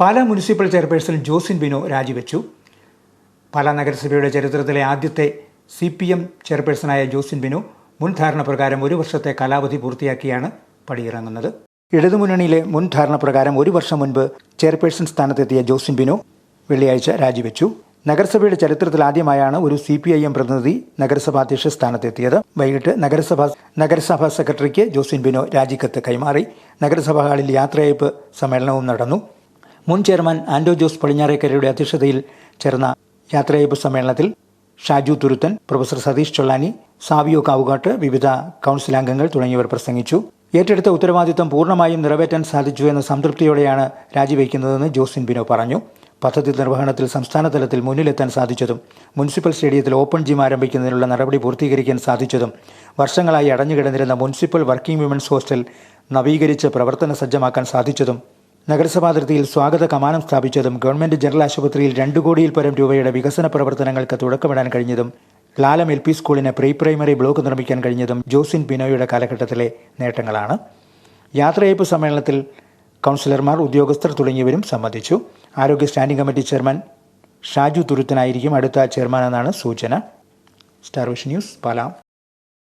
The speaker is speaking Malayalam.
പാലാ മുനിസിപ്പൽ ചെയർപേഴ്സൺ ജോസിൻ ബിനോ രാജിവെച്ചു. പാലാ നഗരസഭയുടെ ചരിത്രത്തിലെ ആദ്യത്തെ സി പി എം ചെയർപേഴ്സണായ ജോസിൻ ബിനു മുൻ ധാരണ പ്രകാരം ഒരു വർഷത്തെ കാലാവധി പൂർത്തിയാക്കിയാണ് പടിയിറങ്ങുന്നത്. ഇടതുമുന്നണിയിലെ മുൻ ധാരണ പ്രകാരം ഒരു വർഷം മുൻപ് ചെയർപേഴ്സൺ സ്ഥാനത്തെത്തിയ ജോസിൻ ബിനു വെള്ളിയാഴ്ച രാജിവെച്ചു. നഗരസഭയുടെ ചരിത്രത്തിൽ ആദ്യമായാണ് ഒരു സി പി ഐ എം പ്രതിനിധി നഗരസഭാ അധ്യക്ഷ സ്ഥാനത്തെത്തിയത്. വൈകിട്ട് നഗരസഭാ നഗരസഭാ സെക്രട്ടറിക്ക് ജോസിൻ ബിനോ രാജിക്കത്ത് കൈമാറി. നഗരസഭാ ഹാളിൽ യാത്രയയപ്പ് സമ്മേളനവും നടന്നു. മുൻ ചെയർമാൻ ആൻഡോ ജോസ് പടിഞ്ഞാറേക്കരയുടെ അധ്യക്ഷതയിൽ ചേർന്ന യാത്രയപ്പ് സമ്മേളനത്തിൽ ഷാജു തുരുത്തൻ പ്രൊഫസർ സതീഷ് ചൊള്ളാനി സാവിയോ കാവുകാട്ട് വിവിധ കൗൺസിൽ അംഗങ്ങൾ തുടങ്ങിയവർ പ്രസംഗിച്ചു. ഏറ്റെടുത്ത ഉത്തരവാദിത്തം പൂർണമായും നിറവേറ്റാൻ സാധിച്ചു എന്ന സംതൃപ്തിയോടെയാണ് രാജിവെക്കുന്നതെന്ന് ജോസിൻ ബിനോ പറഞ്ഞു. പദ്ധതി നിർവഹണത്തിൽ സംസ്ഥാന തലത്തിൽ മുന്നിലെത്താൻ സാധിച്ചതും മുനിസിപ്പൽ സ്റ്റേഡിയത്തിൽ ഓപ്പൺ ജിം ആരംഭിക്കുന്നതിനുള്ള നടപടി പൂർത്തീകരിക്കാൻ സാധിച്ചതും വർഷങ്ങളായി അടഞ്ഞുകിടന്നിരുന്ന മുനിസിപ്പൽ വർക്കിംഗ് വിമൻസ് ഹോസ്റ്റൽ നവീകരിച്ച് പ്രവർത്തന സജ്ജമാക്കാൻ സാധിച്ചതും നഗരസഭാതിർത്തിയിൽ സ്വാഗത കമാനം സ്ഥാപിച്ചതും ഗവൺമെന്റ് ജനറൽ ആശുപത്രിയിൽ രണ്ടു കോടിയിൽ പരം രൂപയുടെ വികസന പ്രവർത്തനങ്ങൾക്ക് തുടക്കമിടാൻ കഴിഞ്ഞതും ലാലം എൽ പി സ്കൂളിന് പ്രീ പ്രൈമറി ബ്ലോക്ക് നിർമ്മിക്കാൻ കഴിഞ്ഞതും ജോസിൻ ബിനോയുടെ കാലഘട്ടത്തിലെ നേട്ടങ്ങളാണ്. യാത്രയയപ്പ് സമ്മേളനത്തിൽ കൗൺസിലർമാർ ഉദ്യോഗസ്ഥർ തുടങ്ങിയവരും സംബന്ധിച്ചു. ആരോഗ്യ സ്റ്റാൻഡിംഗ് കമ്മിറ്റി ചെയർമാൻ ഷാജു തുരുത്തനായിരിക്കും അടുത്ത ചെയർമാൻ എന്നാണ് സൂചന. Star vision news പാലാം.